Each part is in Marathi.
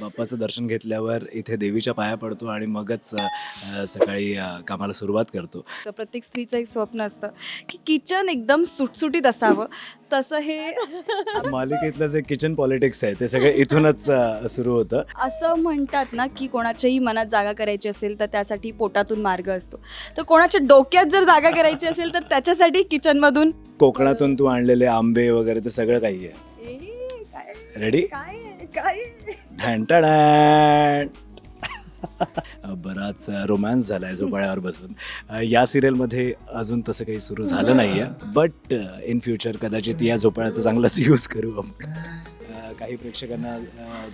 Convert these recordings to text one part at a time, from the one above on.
बाप्पाचं दर्शन घेतल्यावर इथे देवीच्या पाया पडतो आणि मगच सकाळी कामाला सुरुवात करतो. तर प्रत्येक स्त्रीचं एक स्वप्न असतं की किचन एकदम सुटसुटीत असावं. तसं हे मालिकेतलं जे किचन पॉलिटिक्स आहे ते सगळं इथूनच सुरू होतं. असं म्हणतात ना की कोणाच्याही मनात जागा करायची असेल तर त्यासाठी पोटातून मार्ग असतो. तर कोणाच्या डोक्यात जर जागा करायची असेल तर त्याच्यासाठी किचनमधून कोकणातून तू आणलेले आंबे वगैरे ते सगळं काही आहे. रेडी काय? काय बराच रोमॅन्स झाला आहे झोपाळ्यावर बसून. या सिरियलमध्ये अजून तसं काही सुरू झालं नाही आहे बट इन फ्युचर कदाचित या झोपाळ्याचा चांगलाच यूज करू आपण. काही प्रेक्षकांना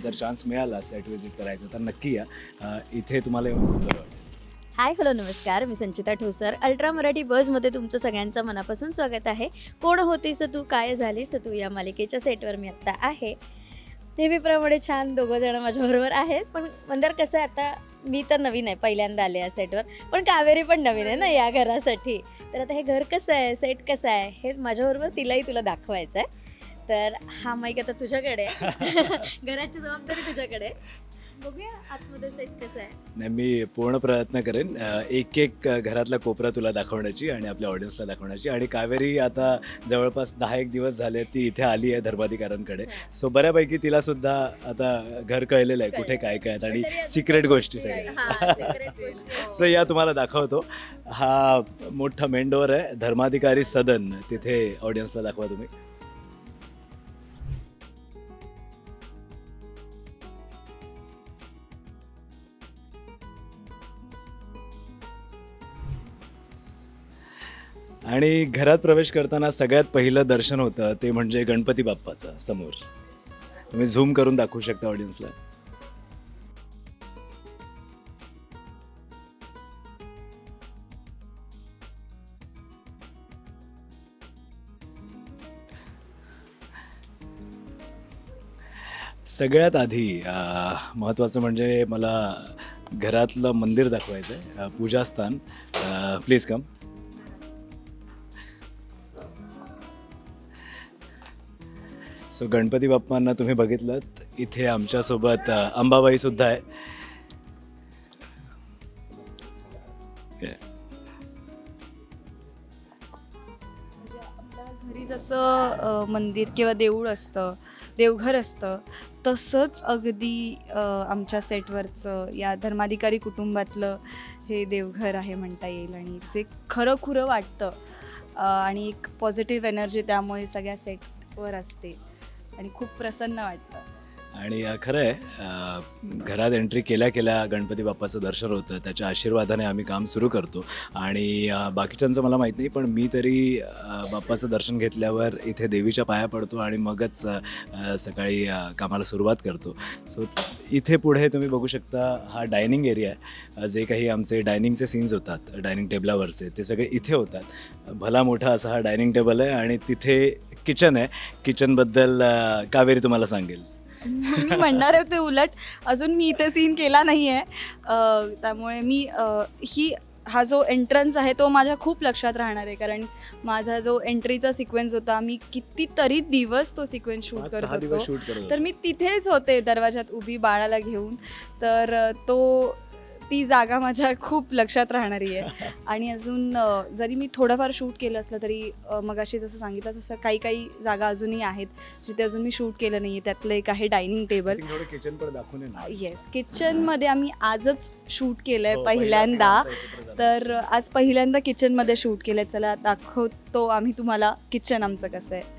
जर चान्स मिळाला सेट व्हिजिट करायचा तर नक्की या. इथे तुम्हाला येऊन. हाय हॅलो नमस्कार. मी संचिता ठोसर. अल्ट्रा मराठी बसमध्ये तुमचं सगळ्यांचं मनापासून स्वागत आहे. कोण होतीस तू? काय झालीस तू? या मालिकेच्या सेटवर मी आत्ता आहे. नेहमीप्रमाणे छान दोघं जण माझ्याबरोबर आहेत. पण मंदार कसं आहे आता? मी तर नवीन आहे पहिल्यांदा आले या सेटवर पण कावेरी पण नवीन आहे ना या घरासाठी. तर आता हे घर कसं आहे? सेट कसं आहे? हे माझ्याबरोबर तिलाही तुला दाखवायचं आहे. तर हा माईक आता तुझ्याकडे घराची जबाबदारी तुझ्याकडे बघूया आतमध्ये सेट कसं आहे. नाही मी पूर्ण प्रयत्न करेन. अ, एक एक घरातला कोपरा तुला दाखवण्याची आणि आपल्या ऑडियन्सला दाखवण्याची. आणि कावेरी आता जवळपास दहा एक दिवस झाले ती इथे आली आहे धर्माधिकाऱ्यांकडे. सो बऱ्यापैकी तिला सुद्धा आता घर कळलेलं आहे कुठे काय काय आहेत आणि सिक्रेट गोष्टी हा, सगळ्या. secret गोष्टी. सो या तुम्हाला दाखवतो. हा मोठा मेंडोर आहे. धर्माधिकारी सदन. तिथे ऑडियन्सला दाखवा तुम्ही. आणि घरात प्रवेश करताना सगळ्यात पहिलं दर्शन होतं ते म्हणजे गणपती बाप्पाचं समोर. तुम्ही झूम करून दाखवू शकता ऑडियन्सला सगळ्यात आधी महत्त्वाचं म्हणजे मला घरातलं मंदिर दाखवायचं आहे पूजास्थान प्लीज कम सो गणपती बाप्पांना तुम्ही बघितलं इथे आमच्यासोबत अ, अंबाबाई सुद्धा आहे. म्हणजे घरी जसं मंदिर किंवा देऊळ असतं देवघर असतं तसंच अगदी आमच्या सेटवरचं या धर्माधिकारी कुटुंबातलं हे देवघर आहे म्हणता येईल. आणि जे खरं खुरं वाटतं आणि एक पॉझिटिव्ह एनर्जी त्यामुळे सगळ्या सेटवर असते. आणि खूप प्रसन्न वाटतं. आणि खरं आहे घरात एंट्री केल्या केल्या गणपती बाप्पाचं दर्शन होतं त्याच्या आशीर्वादाने आम्ही काम सुरू करतो. आणि बाकीच्यांचं मला माहीत नाही पण मी तरी बाप्पाचं दर्शन घेतल्यावर इथे देवीच्या पाया पडतो आणि मगच सकाळी कामाला सुरुवात करतो. सो इथे पुढे तुम्ही बघू शकता हा डायनिंग एरिया आहे. जे काही आमचे डायनिंगचे सीन्स होतात डायनिंग टेबलावरचे ते सगळे इथे होतात. भला मोठा असा हा डायनिंग टेबल आहे आणि तिथे किचन आहे. किचनबद्दल कावेरी तुम्हाला सांगेल. मी म्हणणार होते उलट. अजून मी इथे सीन केला नाही आहे त्यामुळे मी ही हा जो एंट्रन्स आहे तो माझ्या खूप लक्षात राहणार आहे. कारण माझा जो एंट्रीचा सिक्वेन्स होता मी कितीतरी दिवस तो सिक्वेन्स शूट करत होतो. तर मी तिथेच होते दरवाजात उभी बाळाला घेऊन. तर तो ती जागा माझ्या खूप लक्षात राहणारी आहे. आणि अजून जरी मी थोडंफार शूट केलं असलं तरी मगाशी जसं सांगितलं तसं काही काही जागा अजूनही आहेत जिथे अजून मी शूट केलं नाही आहे त्यातलं एक आहे डायनिंग टेबल. किचन. येस किचनमध्ये आम्ही आजच शूट केलं आहे हो, पहिल्यांदा. पहिला scene आमचा एकत्र झाला. तर आज पहिल्यांदा किचनमध्ये शूट केलं आहे चला दाखवतो आम्ही तुम्हाला किचन आमचं कसं आहे.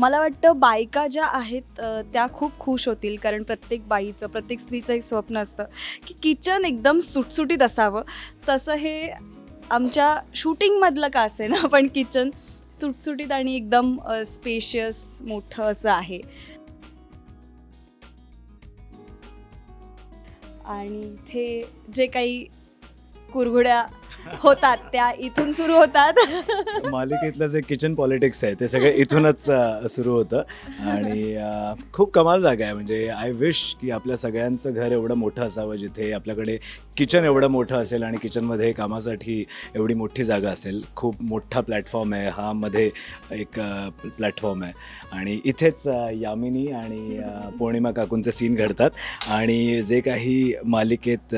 मला वाटतं बायका ज्या आहेत त्या खूप खुश होतील. कारण प्रत्येक बाईचं प्रत्येक स्त्रीचं एक स्वप्न असतं की किचन एकदम सुटसुटीत असावं. तसं हे आमच्या शूटिंगमधलं का असे ना पण किचन सुटसुटीत आणि एकदम स्पेशियस मोठं असं आहे. आणि इथे जे काही कुरघुड्या होतात त्या इथून सुरू होतात. मालिकेतलं जे किचन पॉलिटिक्स आहे ते सगळं इथूनच सुरू होतं. आणि अ, खूप कमाल जागा आहे. म्हणजे आय विश की आपल्या सगळ्यांचं घर एवढं मोठं असावं जिथे आपल्याकडे किचन एवढं मोठं असेल आणि किचनमध्ये कामासाठी एवढी मोठी जागा असेल. खूप मोठा प्लॅटफॉर्म आहे. हा मध्ये एक प्लॅटफॉर्म आहे. आणि इथेच अ, यामिनी आणि अ, पौर्णिमा काकूंचे सीन घडतात. आणि जे काही मालिकेत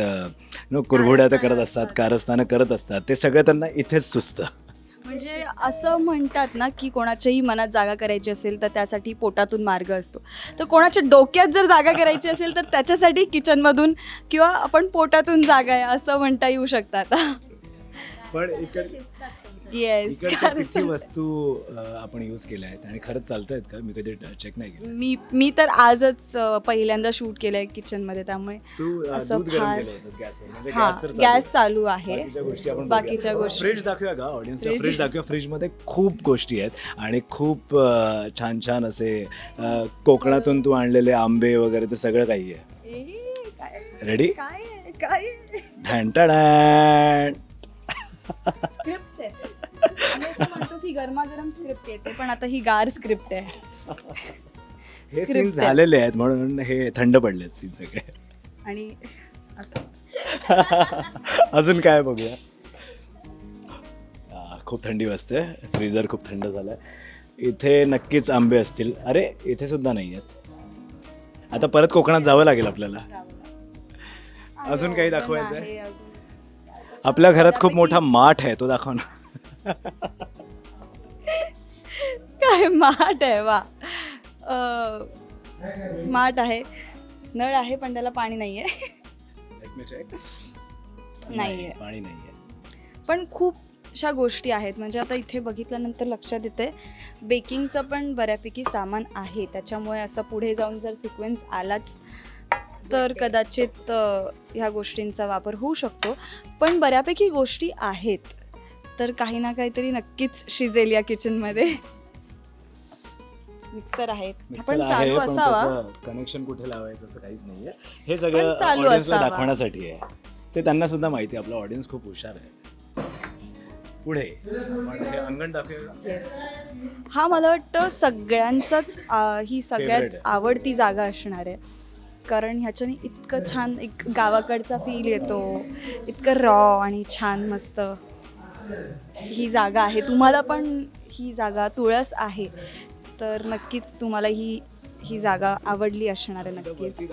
नो कुरघोड्या तर करत असतात कारस्थानं करत असतात. ते सगळं त्यांना इथेच सुचतं. म्हणजे असं म्हणतात ना की कोणाच्याही मनात जागा करायची असेल तर त्यासाठी पोटातून मार्ग असतो. तर कोणाच्या डोक्यात जर जागा करायची असेल तर त्याच्यासाठी किचनमधून किंवा आपण पोटातून जागा आहे असं म्हणता येऊ शकतात पण इकड येस इकडच्या किती वस्तू अ, आपण यूज केल्या आहेत आणि खरंच चालत आहेत का? मी कधी चेक नाही केलं. मी मी तर आजच अ, पहिल्यांदा शूट केलंय किचनमध्ये त्यामुळे. तू अ, असं दूध गरम फार- केलं होतंस गॅसवर म्हणजे हा गॅस तर चालू गॅस आहे. चालू आहे. बाकीच्या गोष्टी आपण बाकीच्या गोष्टी. फ्रीज दाखवूया का? ऑडियन्सला Fridge. फ्रीज दाखवूया. फ्रीजमध्ये खूप गोष्टी आहेत आणि खूप अ, छान छान असे अ, कोकणातून तू आणलेले आंबे वगैरे ते सगळं काही आहे. ए, काय- रेडी काय काय ढँटण स्क्रिप्ट आम्ही असं म्हणतो की गरमागरम स्क्रिप्ट येते पण आता ही गार स्क्रिप्ट आहे. हे सीन. झालेले आहेत म्हणून हे थंड पडले सीन सगळे. आणि असं. अजून काय बघूया? आ, खूप थंडी वाजते फ्रीजर खूप थंड झालं इथे नक्कीच आंबे असतील. अरे इथे सुद्धा नाही आहेत आता परत कोकणात जावं लागेल आपल्याला. अजून काही दाखवायचं आहे? आहे अजून. आपल्या घरात खूप मोठा माठ आहे तो दाखव ना. काय माठ आहे वा. अं, माठ आहे. नळ आहे पण त्याला पाणी नाहीये. नाहीये. पाणी नाहीये. पण खूप अशा गोष्टी आहेत. म्हणजे आता इथे बघितल्यानंतर लक्षात येते बेकिंगचं पण बऱ्यापैकी सामान आहे. त्याच्यामुळे असं पुढे जाऊन जर सिक्वेन्स आलाच तर कदाचित अ, ह्या गोष्टींचा वापर होऊ शकतो. पण बऱ्यापैकी गोष्टी आहेत. तर काही ना काहीतरी नक्कीच शिजेल या किचनमध्ये मिक्सर आहेत. मिक्सर आपण आहे चालू पण असावा. त्याचं कनेक्शन कुठे लावायचं असं काहीच नाहीये. हे सगळं पण चालू ऑडियन्सला असावा. दाखवण्यासाठी आहे. ते त्यांना सुद्धा माहिती आहे. आपला ऑडियन्स खूप हुशार आहे. पुढे. पण हे अंगण हा मला वाटतं सगळ्यांचाच आ, ही सगळ्यात आहे. आवडती जागा असणार आहे. कारण ह्याच्याने इतकं छान एक गावाकडचा फील येतो. इतकं रॉ आणि छान मस्त. ही जागा आहे. तुम्हाला पण ही जागा तुळस आहे. तर नक्कीच तुम्हाला ही ही जागा आवडली असणार आहे नक्कीच.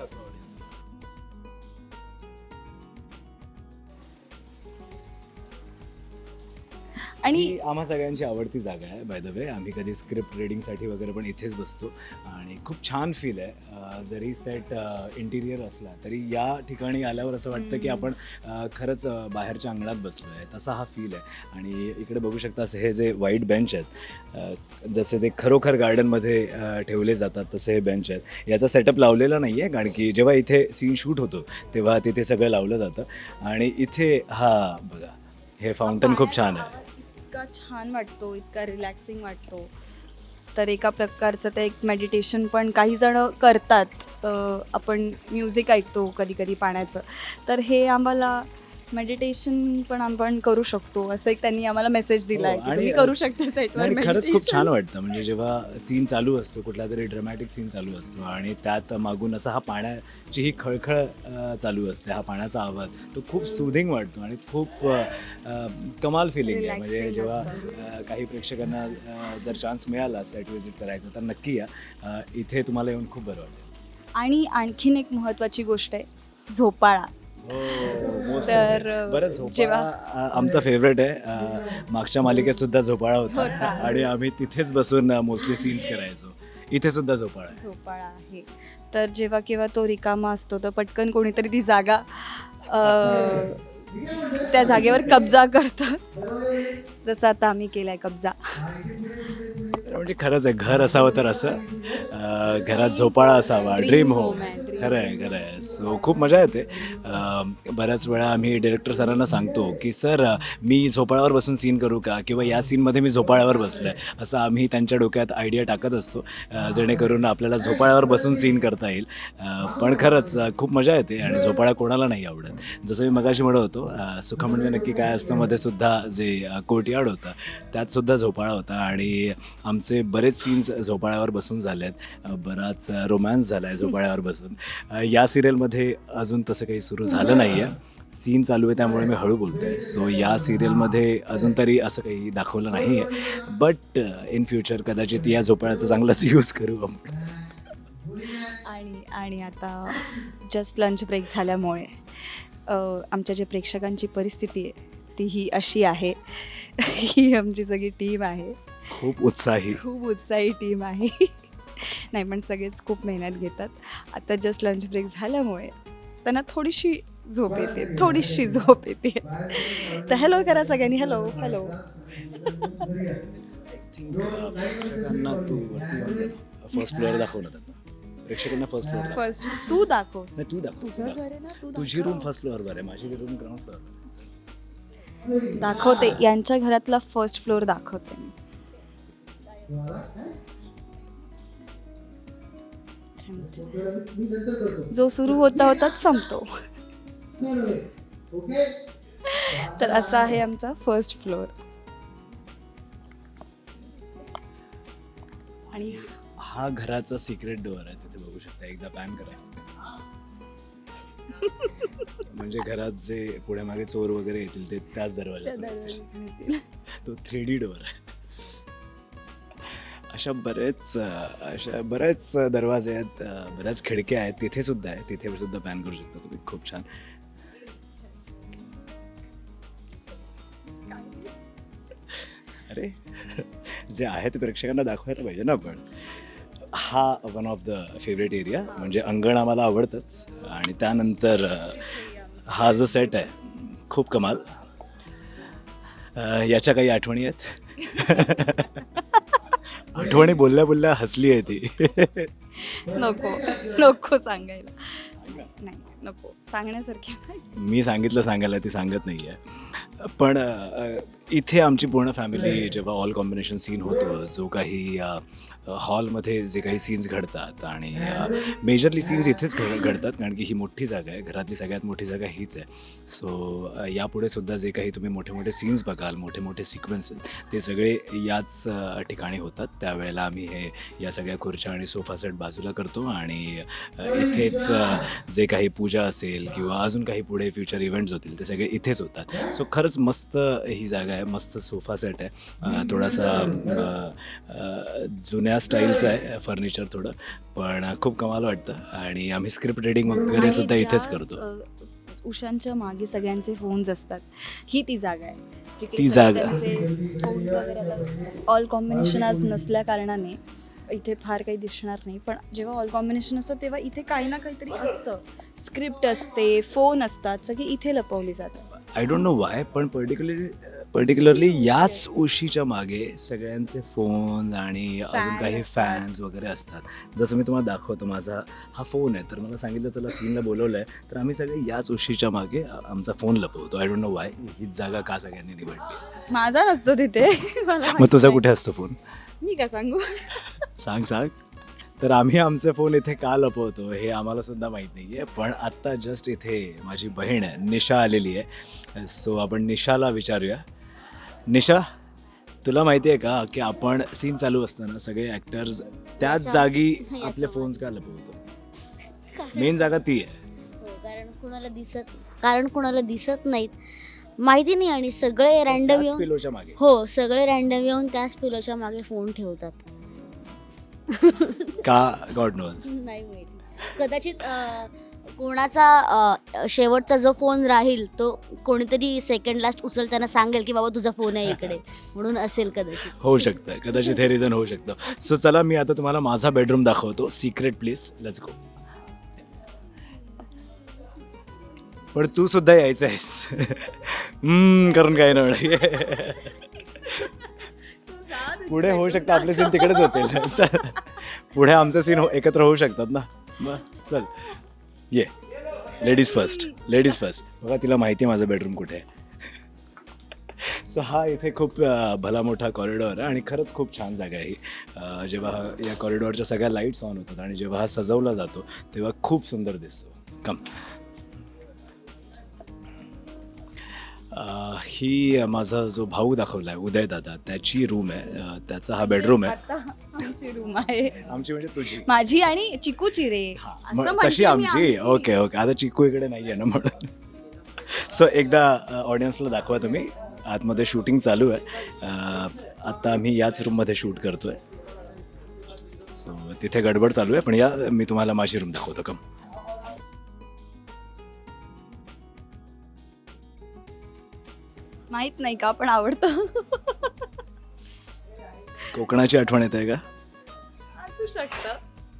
आणि आम्हा सगळ्यांची आवडती जागा आहे बाय द वे आम्ही कधी स्क्रिप्ट रिडिंगसाठी वगैरे पण इथेच बसतो. आणि खूप छान फील आहे. जरी सेट इंटिरियर असला तरी या ठिकाणी आल्यावर असं वाटतं की आपण खरंच बाहेरच्या अंगणात बसलो आहे. तसा हा फील आहे. आणि इकडे बघू शकता असे हे जे व्हाईट बेंच आहेत जसे ते खरोखर गार्डनमध्ये ठेवले जातात तसे हे बेंच आहेत. याचा सेटअप लावलेला नाही आहे कारण की जेव्हा इथे सीन शूट होतो तेव्हा तिथे सगळं लावलं जातं. आणि इथे हा बघा हे फाउंटन खूप छान आहे. इतका छान वाटतो इतका रिलॅक्सिंग वाटतो. तर एका प्रकारचं ते एक मेडिटेशन पण काही जण करतात. आपण म्युझिक ऐकतो कधी कधी पाण्याचं. तर हे आम्हाला मेडिटेशन पण आपण करू शकतो. असं एक त्यांनी आम्हाला मेसेज दिला आहे की आणि, तुम्ही करू शकता आणि खरंच खूप छान वाटतं. म्हणजे जेव्हा सीन चालू असतो कुठला तरी ड्रमॅटिक सीन चालू असतो आणि त्यात मागून असा हा पाण्याची ही खळखळ अ, चालू असते हा पाण्याचा आवाज. तो खूप सुधिंग वाटतो आणि खूप अ, अ, कमाल फिलिंग आहे. म्हणजे Relaxing जेव्हा. अ, काही प्रेक्षकांना अ, जर चान्स मिळाला सेट विजिट करायचा तर नक्की या. अ, इथे तुम्हाला येऊन खूप बरं वाटेल. आणि आणखीन एक महत्त्वाची गोष्ट आहे झोपाळा. तर, झोपाळा जेव्हा- आमचा फेवरेट आहे. मागच्या मालिकेत सुद्धा झोपाळा होता. आणि आम्ही तिथेच बसून मोस्टली सीन्स करायचो. इथे सुद्धा झोपाळा झोपाळा आहे. तर जेव्हा केव्हा तो रिकामा असतो तर पटकन कोणीतरी ती जागा त्या जागेवर कब्जा करतं. जसं आता आम्ही केलाय कब्जा. म्हणजे खरंच आहे घर असावं तर असं. घरात झोपाळा असावा ड्रीम होम खरं आहे खरं आहे सो खूप मजा येते. बऱ्याच वेळा आम्ही डिरेक्टर सरांना सांगतो की सर मी झोपाळ्यावर बसून सीन करू का? किंवा या सीनमध्ये मी झोपाळ्यावर बसलो आहे असं आम्ही त्यांच्या डोक्यात आयडिया टाकत असतो जेणेकरून आपल्याला झोपाळ्यावर बसून सीन करता येईल. पण खरंच खूप मजा येते आणि झोपाळा कोणाला नाही आवडत. जसं मी मगाशी म्हणत होतो सुखा म्हणजे नक्की काय असतं मध्ये सुद्धा जे कोर्टयार्ड होता त्यात सुद्धा झोपाळा होता आणि आमचे बरेच सीन्स झोपाळ्यावर बसून झाले आहेत बराच रोमॅन्स झाला आहे झोपाळ्यावर बसून. या सिरियलमध्ये अजून तसं काही सुरू झालं नाही आहे सीन चालू आहे त्यामुळे मी हळू बोलतो आहे सो या सिरियलमध्ये अजून तरी असं काही दाखवलं नाही आहे बट इन फ्युचर कदाचित या झोपाळ्याचा चांगलाच यूज करू आपण. आणि आणि आता जस्ट लंच ब्रेक झाल्यामुळे आमच्या जे प्रेक्षकांची परिस्थिती आहे ती ही अशी आहे. ही आमची सगळी टीम आहे. खूप उत्साही. खूप उत्साही टीम आहे. नाही पण सगळेच खूप मेहनत घेतात. आता जस्ट लंच ब्रेक झाल्यामुळे त्यांना थोडीशी झोप येते थोडीशी झोप येते. तर हॅलो करा सगळ्यांनी. हॅलो हॅलो प्रेक्षकांना तू फर्स्ट फ्लोअर दाखव ना त्यांना. प्रेक्षकांना फर्स्ट फ्लोअर फर्स्ट तू दाखव. नाही तू दाखव तू तुझं दाखव. घर आहे ना तू तुझी. रूम फर्स्ट फ्लोअरवर आहे माझी रूम ग्राउंड फ्लोअर दाखवते यांच्या घरातला फर्स्ट फ्लोअर दाखवते मी. जो सुरू होता होताच संपतो. तर असा आहे आमचा फर्स्ट फ्लोअर आणि हा घराचा सिक्रेट डोअर आहे तिथे बघू शकता एकदा पॅन करा. म्हणजे घरात जे पुढे मागे चोर वगैरे येतील ते त्याच दरवाजा तो थ्री डी डोअर आहे. अशा बरेच अशा बरेच दरवाजे आहेत बऱ्याच खिडक्या आहेत तिथे सुद्धा आहे. तिथे सुद्धा पॅन करू शकता तुम्ही. खूप छान. अरे जे आहे ते प्रेक्षकांना दाखवायला पाहिजे ना आपण. हा one of the favourite area म्हणजे अंगण आम्हाला आवडतंच. आणि त्यानंतर हा जो सेट आहे खूप कमाल. याच्या काही आठवणी आहेत? आठवणी बोलल्या बोलल्या हसली आहे ती. नको नको सांगायला. नाही नको. सांगण्यासारखे नाही. मी सांगितलं सांगायला ती सांगत नाही आहे पण अ, इथे आमची पूर्ण फॅमिली जेव्हा ऑल कॉम्बिनेशन सीन होतो जो काही हॉलमध्ये जे काही सीन्स घडतात आणि मेजरली सीन्स इथेच घड घडतात कारण की ही मोठी जागा आहे घरातली सगळ्यात मोठी जागा हीच आहे. सो यापुढे सुद्धा जे काही तुम्ही मोठे मोठे सीन्स बघाल मोठे मोठे सिक्वेन्सेस ते सगळे याच ठिकाणी होतात. त्यावेळेला आम्ही हे या सगळ्या खुर्च्या आणि सोफा सेट बाजूला करतो आणि अ, इथेच जे काही पूजा असेल किंवा अजून काही पुढे फ्युचर इव्हेंट्स होतील ते सगळे इथेच होतात. सो खरंच मस्त ही जागा आहे मस्त सोफा सेट आहे. थोडासा जुन्या स्टाईलचं आहे फर्निचर थोडं पण खूप कमाल वाटतं. आणि आम्ही स्क्रिप्ट रिडिंग वगैरे सुद्धा इथेच करतो. उशांच्या मागे सगळ्यांचे फोन्स असतात. ही ती जागा आहे ती जागा. फोन्स वगैरे ऑल कॉम्बिनेशन आज नसल्या कारणाने इथे फार काही दिसणार नाही. पण जेव्हा ऑल कॉम्बिनेशन असतं तेव्हा इथे काही ना काहीतरी असतं. स्क्रिप्ट असते फोन असतात सगळी इथे लपवली जातात. आय डोंट नो वाय पण पर्टिक्युलरली पर्टिक्युलरली याच उशीच्या मागे सगळ्यांचे फोन आणि अजून काही. फॅन्स वगैरे असतात. जसं मी तुम्हाला दाखवतो माझा हा फोन आहे. तर मला सांगितलं चला सीनला बोलवलं आहे तर आम्ही सगळे याच उशीच्या मागे आमचा फोन लपवतो. आय डोंट नो वाय हीच जागा का सगळ्यांनी निवडली? माझा नसतो तिथे. मग तुझा. कुठे असतो फोन मी का सांगू? सांग सांग. तर आम्ही आमचे फोन इथे का लपवतो हे आम्हाला सुद्धा माहीत नाही आहे पण आत्ता जस्ट इथे माझी बहीण आहे निशा आलेली आहे. सो आपण निशाला विचारूया. निशा तुला माहिती आहे का की आपण सीन चालू असताना सगळे ॲक्टर्स त्याच जागी आपले फोन्स का लपवतो? मेन जागा ती आहे. हो कारण कुणाला दिसत कारण कुणाला दिसत नाहीत. माहिती नाही आणि सगळे त्याच येऊन हो सगळे रॅन्डम येऊन त्याच पिलोच्या मागे फोन ठेवतात. का? गॉड नोज नाही माहिती. कदाचित कोणाचा शेवटचा जो फोन राहील तो कोणीतरी सेकंड लास्ट उचलताना सांगेल की बाबा तुझा फोन आहे इकडे. म्हणून असेल कदाचित. होऊ शकतं. कदाचित हे रिझन होऊ शकतं. सो चला मी आता तुम्हाला माझा बेडरूम दाखवतो. सिक्रेट प्लीज लेट्स गो पण तू सुद्धा यायचं आहेस. हम्म, करून काय नाही पुढे होऊ शकतं. आपले सीन तिकडेच होतील. चल. पुढे आमचे सीन हो- एकत्र होऊ शकतात ना? बर चल. ये. लेडीज फर्स्ट लेडीज फर्स्ट बघा तिला माहिती आहे माझं बेडरूम कुठे आहे. सो हा इथे खूप अ, भला मोठा कॉरिडॉर आहे आणि खरंच खूप छान जागा आहे ही. अ, जेव्हा या कॉरिडॉरच्या सगळ्या लाईट्स ऑन होतात आणि जेव्हा हा सजवला जातो तेव्हा खूप सुंदर दिसतो. कम अ, ही माझा जो भाऊ दाखवला आहे उदय दादा त्याची रूम आहे. अ, त्याचा हा बेडरूम आहे. आता आमची रूम आहे. आमची म्हणजे तुझी. माझी आणि चिकूची रे. हा, असं म्हणते तशी मी आमची. Okay okay. आता चिकू इकडे नाही आहे ना म्हणून. सो एकदा ऑडियन्सला दाखवा तुम्ही. आतमध्ये शूटिंग चालू आहे. अ, आत्ता आम्ही याच रूममध्ये शूट करतोय. सो तिथे गडबड चालू आहे पण या मी तुम्हाला माझी रूम दाखवतो. कम माहीत नाही का पण आवडतं. कोकणाची आठवण येते का? असू शकतं.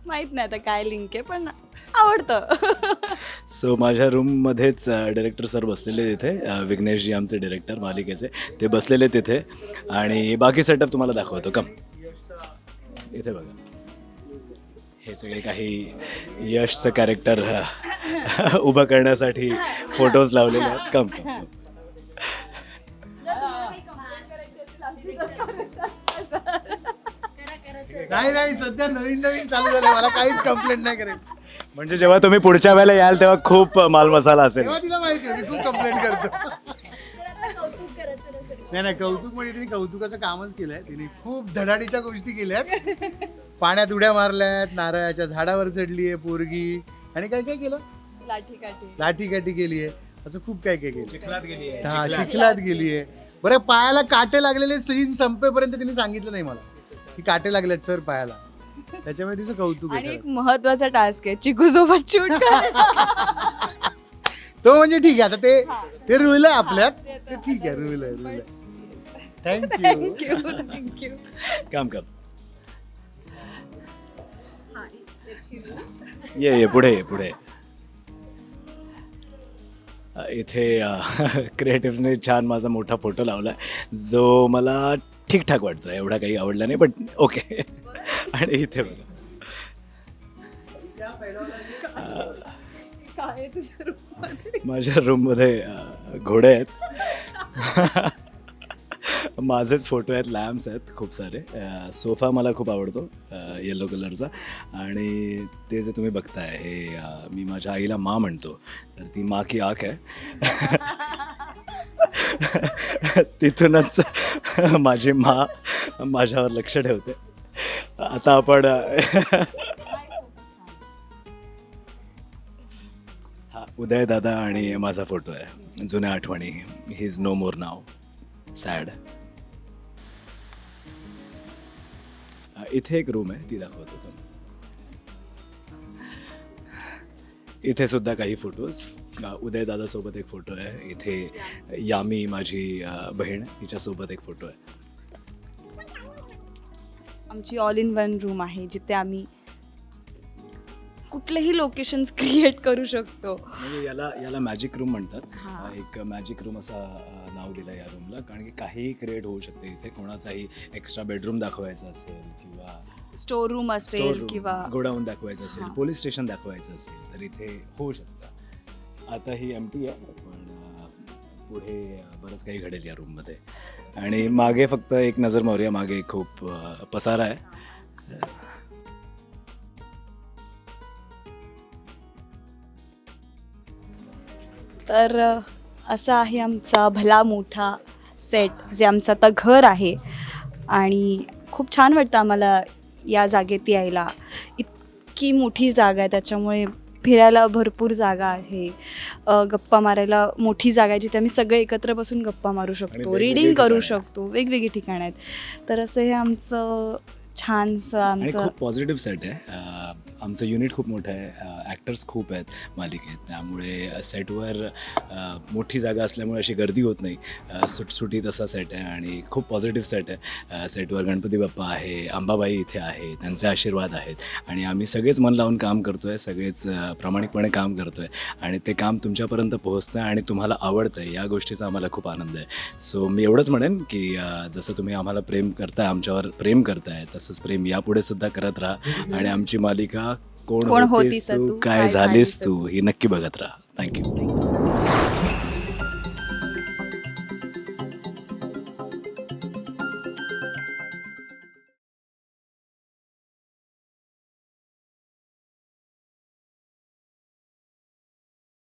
माहीत नाही आता काय लिंक आहे पण आवडतं. सो माझ्या रूममध्येच डिरेक्टर सर बसलेले तिथे. अ, विघ्नेशजी आमचे डिरेक्टर मालिकेचे. ते बसलेले तिथे. आणि बाकी सेटअप तुम्हाला दाखवतो. कम इथे बघा. हे सगळे काही यशचं कॅरेक्टर उभं करण्यासाठी फोटोज लावलेले आहेत. कम कम कम. नाही नाही सध्या नवीन नवीन चालू झालं मला काहीच कंप्लेंट नाही करायची. म्हणजे जेव्हा तुम्ही पुढच्या वेळेला याल तेव्हा खूप माल मसाला असेल. तेव्हा तिला माहिती आहे मी खूप कंप्लेंट करतो. नाही नाही कौतुक म्हणजे तिने कौतुकाचं कामच केलंय. तिने खूप धडाडीच्या गोष्टी केल्यात. पाण्यात उड्या मारल्यात नारळाच्या झाडावर चढली आहे पोरगी. आणि काय काय केलं? लाठी काठी लाठी काठी केली आहे असं खूप काय काय केलं चिखलात गेली. हा चिखलात. गेली आहे बरं पायाला काटे लागलेले सीन संपेपर्यंत तिने सांगितलं नाही मला. की काटे लागलेत सर पायाला. त्याच्यामुळे तिचं कौतुक आहे आणि एक खरं. महत्त्वाचा टास्क आहे चिकू सोबत शूट तो म्हणजे ठीक आहे आता ते ते रुळलंय आपल्यात. ते ठीक आहे रुळलंय रुळलंय. Thank you thank you thank you काम काम ये ये पुढे ये पुढे. अ, इथे क्रिएटिव्सने छान माझा मोठा फोटो लावला जो मला ठीकठाक वाटतो एवढा काही आवडला नाही बट ओके आणि इथे बघा. काय तुझ्या रूममध्ये माझ्या रूममध्ये घोडे आहेत. माझेच फोटो आहेत लॅम्प्स आहेत खूप सारे. सोफा मला खूप आवडतो येलो कलरचा आणि ते जे तुम्ही बघताय हे मी माझ्या आईला मा म्हणतो. तर ती मा की आख आहे. तिथूनच माझी मा माझ्यावर लक्ष ठेवते. आता आपण हा उदय दादा आणि माझा फोटो आहे. जुन्या आठवणी. He is no more now sad इथे एक रूम आहे. ती दाखवतो तुम्ही इथे सुद्धा काही फोटोज उदय दादासोबत एक फोटो आहे. इथे यामी माझी बहीण तिच्यासोबत एक फोटो आहे. आमची ऑल इन वन रूम आहे जिथे आम्ही कुठलेही लोकेशन्स क्रिएट करू शकतो. म्हणजे याला याला मॅजिक रूम म्हणतात. एक मॅजिक रूम असा नाव दिलं या रूमला कारण की काहीही क्रिएट होऊ शकते. इथे कोणाचाही एक्स्ट्रा बेडरूम दाखवायचा असेल किंवा स्टोर रूम असेल किंवा गोडाऊन दाखवायचं असेल. पोलीस स्टेशन दाखवायचं असेल तर इथे होऊ शकतं. आता ही एम पी आहे पण पुढे बरंच काही घडेल या रूममध्ये आणि मागे फक्त एक नजर मारूया मागे खूप पसारा आहे. तर असा आहे आमचा भला मोठा सेट जे आमचं आता घर आहे. आणि खूप छान वाटतं आम्हाला या जागेत यायला. इतकी मोठी जागा आहे त्याच्यामुळे फिरायला भरपूर जागा आहे गप्पा मारायला मोठी जागा आहे जिथे आम्ही सगळे एकत्र बसून गप्पा मारू शकतो रीडिंग करू. शकतो वेगवेगळी ठिकाणं आहेत तर असं हे आमचं छानसं आणि आमचं खूप पॉझिटिव्ह सेट आहे. अ, आमचं युनिट खूप मोठं आहे. ॲक्टर्स खूप आहेत मालिकेत. त्यामुळे सेटवर मोठी जागा असल्यामुळे अशी गर्दी होत नाही. अ, सुटसुटीत असा सेट आहे आणि खूप पॉझिटिव्ह सेट आहे. सेटवर गणपती बाप्पा आहे अंबाबाई इथे आहे त्यांचे आशीर्वाद आहेत. आणि आम्ही सगळेच मन लावून काम करतो आहे सगळेच अ, प्रामाणिकपणे काम करतो आहे आणि ते काम तुमच्यापर्यंत पोहोचतं आहे आणि तुम्हाला आवडतं आहे या गोष्टीचा आम्हाला खूप आनंद आहे. सो मी एवढंच म्हणेन की अ, जसं तुम्ही आम्हाला प्रेम करताय आमच्यावर प्रेम करताय तसंच प्रेम. यापुढे सुद्धा करत राहा. आणि आमची मालिका कोण होतीस तू? काय झालीस तू? ही नक्की बघत राहा. थँक्यू